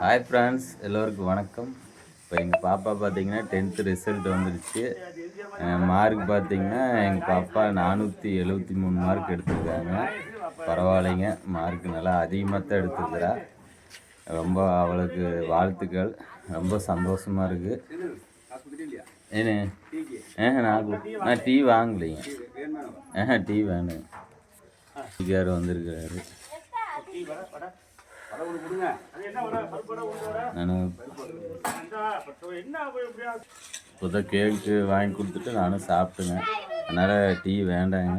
Hi friends எல்லோருக்கும் வணக்கம். இப்போ எங்கள் பாப்பா பார்த்தீங்கன்னா டென்த்து ரிசல்ட் வந்துடுச்சு மார்க் பார்த்தீங்கன்னா எங்கள் பாப்பா நானூற்றி எழுபத்தி மூணு மார்க் எடுத்திருக்காங்க. பரவாயில்லைங்க. மார்க் நல்லா அதிகமாக தான் எடுத்துருக்குறா. ரொம்ப அவளுக்கு வாழ்த்துக்கள். ரொம்ப சந்தோஷமாக இருக்குது ஏன்னு ஏன் நான் நான் டீ வாங்கலைங்க. ஏன் டீ வேணும். டீக்கார் வந்திருக்கிறாரு. நான் புத கேக்கு வாங்கி கொடுத்துட்டு நானும் சாப்பிட்டுங்க. அதனால் டீ வேண்டாங்க.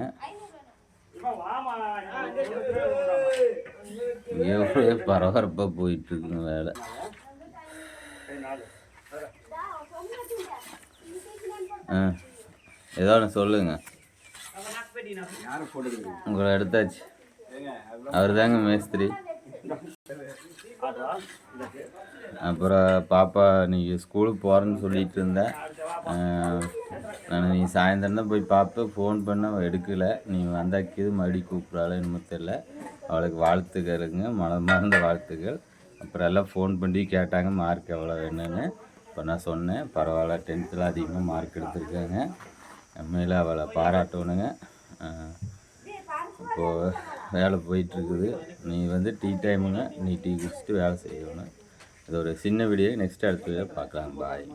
ஒரே பரபரப்பாக போயிட்டு இருக்குங்க வேலை ஆ ஏதோ ஒன்று சொல்லுங்க. உங்களை எடுத்தாச்சு. அவர் தாங்க மேஸ்திரி. அப்புறம் பாப்பா நீங்கள் ஸ்கூலுக்கு போகிறேன்னு சொல்லிட்டு இருந்தேன் நான் நீ சாயந்தரம் தான் போய் பார்ப்பேன் ஃபோன் பண்ண அவள் எடுக்கலை. நீ வந்தாக்கிது மறுபடியும் கூப்பிட்றாள் என்னமோ தெரில அவளுக்கு வாழ்த்துக்களுங்க. மனமார்ந்த வாழ்த்துக்கள். அப்புறம் எல்லாம் ஃபோன் பண்ணி கேட்டாங்க மார்க் எவ்வளோ வேணும்னு இப்போ நான் சொன்னேன் பரவாயில்ல டென்த்தில் அதிகமாக மார்க் எடுத்திருக்காங்க. மேலே அவளை பாராட்டணுங்க. இப்போது வேலை போயிட்டுருக்குது. நீ வந்து டீ டைமுங்க நீ டீ குடிச்சிட்டு வேலை செய்யணும். இது ஒரு சின்ன வீடியோ நெக்ஸ்ட் அடுத்த வீடியோ பார்க்கலாம். பாய்